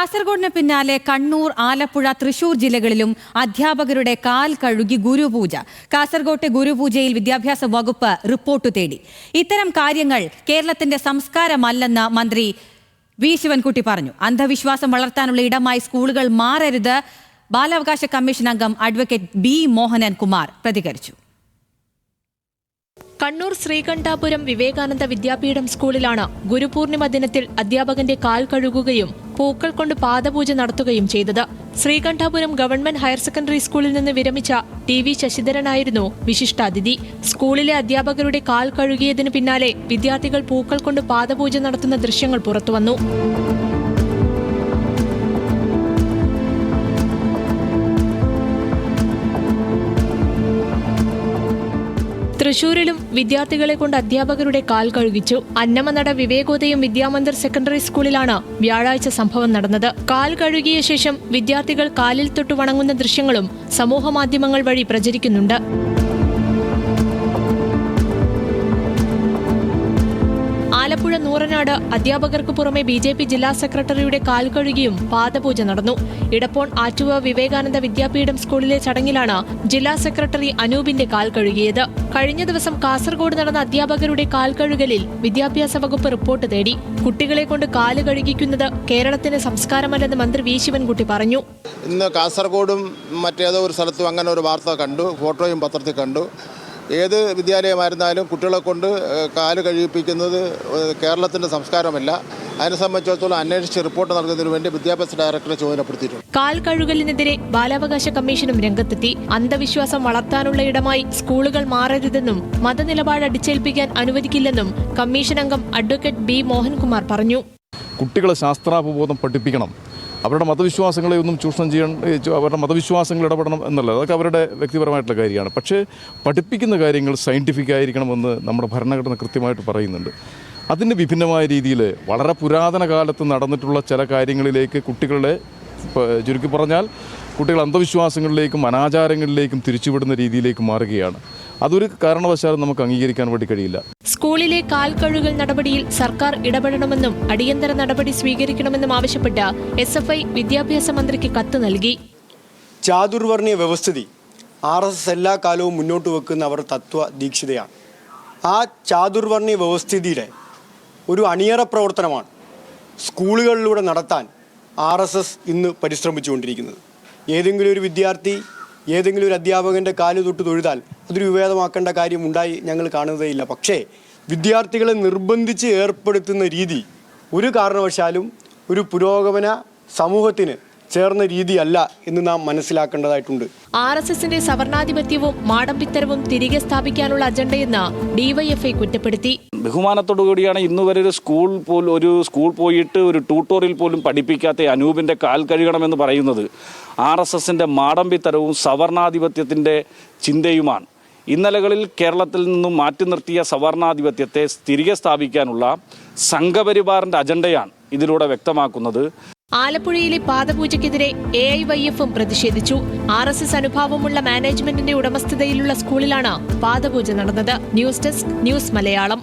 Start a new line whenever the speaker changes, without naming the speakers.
കാസർഗോഡിന് പിന്നാലെ കണ്ണൂർ ആലപ്പുഴ തൃശൂർ ജില്ലകളിലും അധ്യാപകരുടെ കാൽ കഴുകി ഗുരുപൂജ. കാസർഗോട്ടെ ഗുരുപൂജയിൽ വിദ്യാഭ്യാസ വകുപ്പ് റിപ്പോർട്ട് തേടി. ഇത്തരം കാര്യങ്ങൾ കേരളത്തിന്റെ സംസ്കാരമല്ലെന്ന് മന്ത്രി വി. ശിവൻകുട്ടി പറഞ്ഞു. അന്ധവിശ്വാസം വളർത്താനുള്ള ഇടമായി സ്കൂളുകൾ മാറരുത്. ബാലാവകാശ കമ്മീഷൻ അംഗം അഡ്വക്കേറ്റ് ബി. മോഹനൻ കുമാർ പ്രതികരിച്ചു.
കണ്ണൂർ ശ്രീകണ്ഠാപുരം വിവേകാനന്ദ വിദ്യാപീഠം സ്കൂളിലാണ് ഗുരുപൂർണിമ ദിനത്തിൽ അധ്യാപകന്റെ കാൽ കഴുകുകയും പൂക്കൾ കൊണ്ട് പാദപൂജ നടത്തുകയും ചെയ്തത്. ശ്രീകണ്ഠാപുരം ഗവൺമെന്റ് ഹയർ സെക്കൻഡറി സ്കൂളിൽ നിന്ന് വിരമിച്ച ടി വി ശശിധരനായിരുന്നു വിശിഷ്ടാതിഥി. സ്കൂളിലെ അധ്യാപകരുടെ കാൽ കഴുകിയതിനു പിന്നാലെ വിദ്യാർത്ഥികൾ പൂക്കൾ കൊണ്ട് പാദപൂജ നടത്തുന്ന ദൃശ്യങ്ങൾ പുറത്തുവന്നു. തൃശൂരിലും വിദ്യാർത്ഥികളെ കൊണ്ട് അധ്യാപകരുടെ കാൽ കഴുകിച്ചു. അന്നമനട വിവേകോദയം വിദ്യാമന്ദിർ സെക്കൻഡറി സ്കൂളിലാണ് വ്യാഴാഴ്ച സംഭവം നടന്നത്. കാൽ കഴുകിയ ശേഷം വിദ്യാർത്ഥികൾ കാലിൽ തൊട്ട് വണങ്ങുന്ന ദൃശ്യങ്ങളും സമൂഹമാധ്യമങ്ങൾ വഴി പ്രചരിക്കുന്നുണ്ട്. ആലപ്പുഴ നൂറനാട് അധ്യാപകർക്ക് പുറമെ ബി ജെ പി ജില്ലാ സെക്രട്ടറിയുടെ കാൽ കഴുകിയും പാദപൂജ നടന്നു. ഇടപ്പോൺ ആറ്റുവ വിവേകാനന്ദ വിദ്യാപീഠം സ്കൂളിലെ ചടങ്ങിലാണ് ജില്ലാ സെക്രട്ടറി അനൂപിന്റെ കാൽ കഴുകിയത്. കഴിഞ്ഞ ദിവസം കാസർഗോഡ് നടന്ന അധ്യാപകരുടെ കാൽ കഴുകലിൽ വിദ്യാഭ്യാസ വകുപ്പ് റിപ്പോർട്ട് തേടി. കുട്ടികളെ കൊണ്ട് കാൽ കഴുകിക്കുന്നത് കേരളത്തിന്റെ സംസ്കാരമല്ലെന്ന് മന്ത്രി വി ശിവൻകുട്ടി പറഞ്ഞു.
ഇന്ന് കാസർഗോഡും മറ്റേതോ ഒരു സ്ഥലത്തും അങ്ങനെ ഒരു വാർത്ത കണ്ടു ഫോട്ടോയും പത്രത്തിൽ കണ്ടു. ഏത് വിദ്യാലയമായിരുന്നാലും കുട്ടികളെ കൊണ്ട് കാൽ കഴുകിപ്പിക്കുന്നത് കേരളത്തിന്റെ സംസ്കാരമല്ല. അതിനെ സംബന്ധിച്ചിടത്തോളം അന്വേഷിച്ച് റിപ്പോർട്ട് നൽകുന്നതിന് വേണ്ടി വിദ്യാഭ്യാസ ഡയറക്ടറെ ചുമതലപ്പെടുത്തിയിട്ടുണ്ട്.
കാൽ കഴുകലിനെതിരെ ബാലാവകാശ കമ്മീഷനും രംഗത്തെത്തി. അന്ധവിശ്വാസം വളർത്താനുള്ള ഇടമായി സ്കൂളുകൾ മാറരുതെന്നും മതനിലപാട് അടിച്ചേൽപ്പിക്കാൻ അനുവദിക്കില്ലെന്നും കമ്മീഷൻ അംഗം അഡ്വക്കേറ്റ് ബി മോഹൻകുമാർ പറഞ്ഞു.
കുട്ടികളെ ശാസ്ത്രാപബോധം പഠിപ്പിക്കണം. അവരുടെ മതവിശ്വാസങ്ങളെ ഒന്നും ചൂഷണം ചെയ്യാൻ അവരുടെ മതവിശ്വാസങ്ങൾ ഇടപെടണം എന്നല്ല. അതൊക്കെ അവരുടെ വ്യക്തിപരമായിട്ടുള്ള കാര്യമാണ്. പക്ഷേ പഠിപ്പിക്കുന്ന കാര്യങ്ങൾ സയന്റിഫിക് ആയിരിക്കണമെന്ന് നമ്മുടെ ഭരണഘടന കൃത്യമായിട്ട് പറയുന്നുണ്ട്. അതിന് വിഭിന്നമായ രീതിയിൽ വളരെ പുരാതന കാലത്ത് നടന്നിട്ടുള്ള ചില കാര്യങ്ങളിലേക്ക് കുട്ടികളെ ചുരുക്കി പറഞ്ഞാൽ കുട്ടികൾ അന്ധവിശ്വാസങ്ങളിലേക്കും അനാചാരങ്ങളിലേക്കും തിരിച്ചുവിടുന്ന രീതിയിലേക്ക് മാറുകയാണ്. അതൊരു കാരണവശാലും നമുക്ക് അംഗീകരിക്കാൻ വേണ്ടി കഴിയില്ല.
സ്കൂളിലെ കാൽ കഴുകൽ നടപടിയിൽ സർക്കാർ ഇടപെടണമെന്നും അടിയന്തര നടപടി സ്വീകരിക്കണമെന്നും ആവശ്യപ്പെട്ട് എസ് എഫ് ഐ വിദ്യാഭ്യാസ മന്ത്രിക്ക് കത്ത് നൽകി.
ചാതുർവർണീയ വ്യവസ്ഥിതി ആർ എസ് എസ് എല്ലാ കാലവും മുന്നോട്ട് വെക്കുന്ന അവർ തത്വ ദീക്ഷിതയാണ് ആ ചാതുർവർണീയ വ്യവസ്ഥിതിയുടെ ഒരു അണിയറ പ്രവർത്തനമാണ് സ്കൂളുകളിലൂടെ നടത്താൻ ആർ എസ് എസ് ഇന്ന് പരിശ്രമിച്ചുകൊണ്ടിരിക്കുന്നത്. ഏതെങ്കിലും ഒരു വിദ്യാർത്ഥി ഏതെങ്കിലും ഒരു അധ്യാപകന്റെ കാൽ തൊട്ട് തൊഴുതാൽ അതൊരു വിവേദമാക്കേണ്ട കാര്യം ഉണ്ടായി ഞങ്ങൾ കാണുന്നതേയില്ല. പക്ഷേ വിദ്യാർത്ഥികളെ നിർബന്ധിച്ച് ഏർപ്പെടുത്തുന്ന രീതി ഒരു കാരണവശാലും ഒരു പുരോഗമന സമൂഹത്തിന് ചേർന്ന രീതിയല്ല എന്ന് നാം മനസ്സിലാക്കേണ്ടതായിട്ടുണ്ട്.
ആർ എസ് എസിന്റെ സവർണാധിപത്യവും മാടമ്പിത്തരവും തിരികെ സ്ഥാപിക്കാനുള്ള അജണ്ടയെന്ന് ഡിവൈഎഫ്ഐ കുറ്റപ്പെടുത്തി.
ബഹുമാനത്തോടു കൂടിയാണ് ഇന്ന് വരെ ഒരു സ്കൂൾ പോലും ഒരു സ്കൂൾ പോയിട്ട് ഒരു ട്യൂട്ടോറിയൽ പോലും പഠിപ്പിക്കാത്ത അനൂപിന്റെ കാൽ കഴുകണമെന്ന് പറയുന്നത് ആർ എസ് എസിന്റെ മാടമ്പിത്തരവും സവർണാധിപത്യത്തിന്റെ ചിന്തയുമാണ്. ഇന്നലകളിൽ കേരളത്തിൽ നിന്നും മാറ്റി നിർത്തിയ സവർണാധിപത്യത്തെ തിരികെ സ്ഥാപിക്കാനുള്ള സംഘപരിവാറിന്റെ അജണ്ടയാണ് ഇതിലൂടെ വ്യക്തമാക്കുന്നത്.
ആലപ്പുഴയിലെ പാദപൂജയ്ക്കെതിരെ എ ഐ വൈ എഫും പ്രതിഷേധിച്ചു. ആർ എസ് എസ് അനുഭാവമുള്ള മാനേജ്മെന്റിന്റെ ഉടമസ്ഥതയിലുള്ള സ്കൂളിലാണ് പാദപൂജ നടന്നത്. News desk news Malayalam.